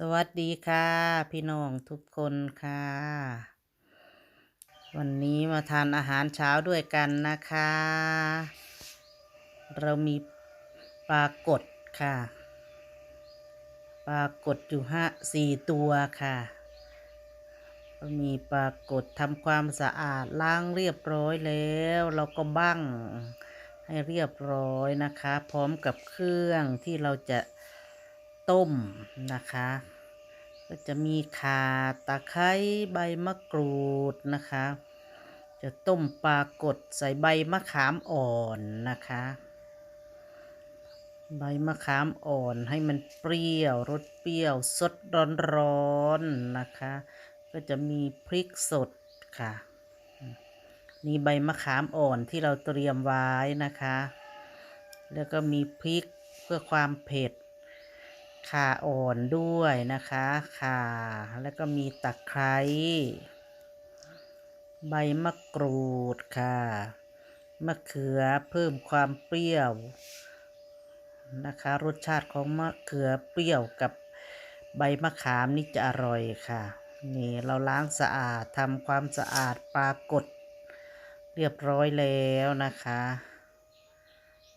สวัสดีค่ะ พี่น้องทุกคนค่ะ วันนี้มาทานอาหารเช้าด้วยกันนะคะ เรามีปลากดค่ะ ปลากดอยู่ห้าสี่ตัวค่ะมีปลากดทำความสะอาดล้างเรียบร้อยแล้ว เราก็บ้างให้เรียบร้อยนะคะ พร้อมกับเครื่องที่เราจะ ต้มนะคะ ก็จะมีข่าตะไคร้ใบมะกรูดนะคะ จะต้มปลากดใส่ใบมะขามอ่อนนะคะ ใบมะขามอ่อนให้มันเปรี้ยวรสเปรี้ยวสดร้อนๆนะคะ ก็จะมีพริกสดค่ะนี่ใบมะขามอ่อนที่เราเตรียมไว้นะคะ แล้วก็มีพริกเพื่อความเผ็ด ข่าอ่อนด้วยนะคะข่าแล้วก็มีตะไคร้ใบมะกรูดค่ะ มะเขือเพิ่มความเปรี้ยวนะคะ รสชาติของมะเขือเปรี้ยวกับใบมะขามนี่จะอร่อยค่ะ นี่เราล้างสะอาดทำความสะอาดปลากดเรียบร้อยแล้วนะคะ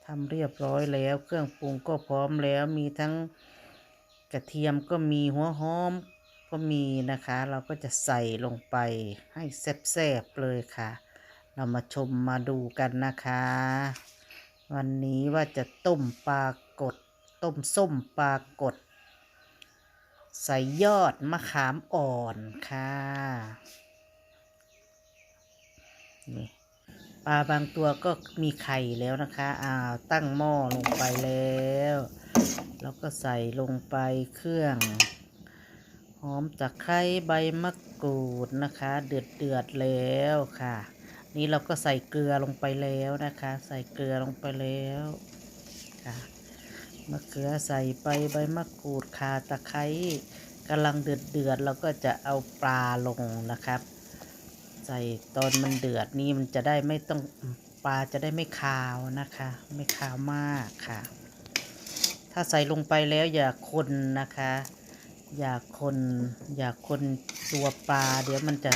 ทำเรียบร้อยแล้วเครื่องปรุงก็พร้อมแล้วมีทั้ง กระเทียมก็มีหัวหอมก็มีนะคะ เราก็จะใส่ลงไปให้แซ่บๆเลยค่ะ เรามาชมมาดูกันนะคะ วันนี้ว่าจะต้มปลากด ต้มส้มปลากด ใส่ยอดมะขามอ่อนค่ะนี่ปลาบางตัวก็มีไข่แล้วนะคะ อ่าตั้งหม้อลงไปแล้ว แล้วก็ใส่ลงไปเครื่องหอมตะไคร้ใบมะกรูดนะคะ เดือดเดือดแล้วค่ะ นี่เราก็ใส่เกลือลงไปแล้วนะคะ ใส่เกลือลงไปแล้วค่ะมะเขือใส่ไปใบมะกรูดข่าตะไคร้กำลังเดือดเดือดเราก็จะเอาปลาลงนะครับ ใส่ตอนมันเดือดนี่มันจะได้ไม่ต้องปลาจะได้ไม่คาวนะคะ ไม่คาวมากค่ะาใส่ลงไปแล้วอย่าคนนะคะ อย่าคนอย่าคนตัวปลา เดี๋ยวมันจะ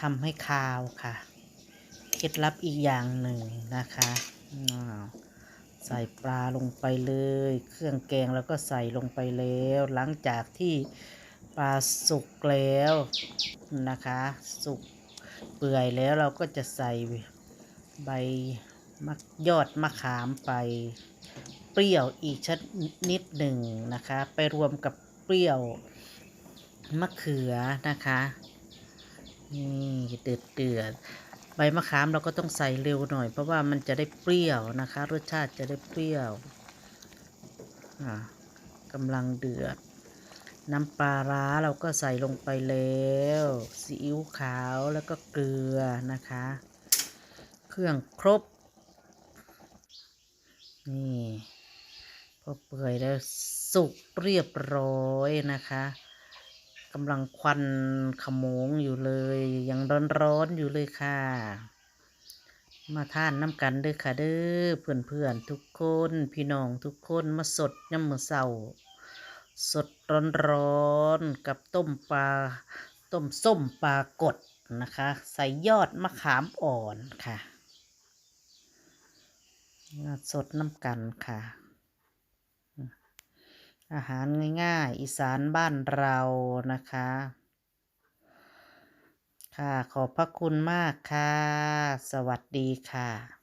ทำให้คาวค่ะ เคล็ดลับอีกอย่างหนึ่งนะคะใส่ปลาลงไปเลย เครื่องแกงแล้วก็ใส่ลงไปแล้ว หลังจากที่ปลาสุกแล้วนะคะ สุกเปื่อยแล้วเราก็จะใส่ใบมะยอดมะขามไป ปรี้ยวอีกชนิดหนึ่งนะคะ ไปรวมกับเปรี้ยวมะเขือนะคะนี่เดือดเดือดใบมะขามเราก็ต้องใส่เร็วหน่อย เพราะว่ามันจะได้เปรี้ยวนะคะ รสชาติจะได้เปรี้ยวอ่ากำลังเดือด น้ำปลาร้าเราก็ใส่ลงไปแล้วซีอิ๊วขาวแล้วก็เกลือนะคะ เครื่องครบ นี่ พอเปื่อยแล้วสุกเรียบร้อยนะคะกำลังควันขโมงอยู่เลย ยังร้อนๆอยู่เลยค่ะ มาทานน้ำกันเด้อค่ะเด้อเพื่อนๆทุกคนพี่น้องทุกคนมาสดยำมือเศร้าสดร้อนๆกับต้มปลาต้มส้มปลากดนะคะ ใส่ยอดมะขามอ่อนค่ะสดน้ำกันค่ะ อาหารง่ายๆ อีสานบ้านเรานะคะ ค่ะขอบพระคุณมากค่ะ สวัสดีค่ะ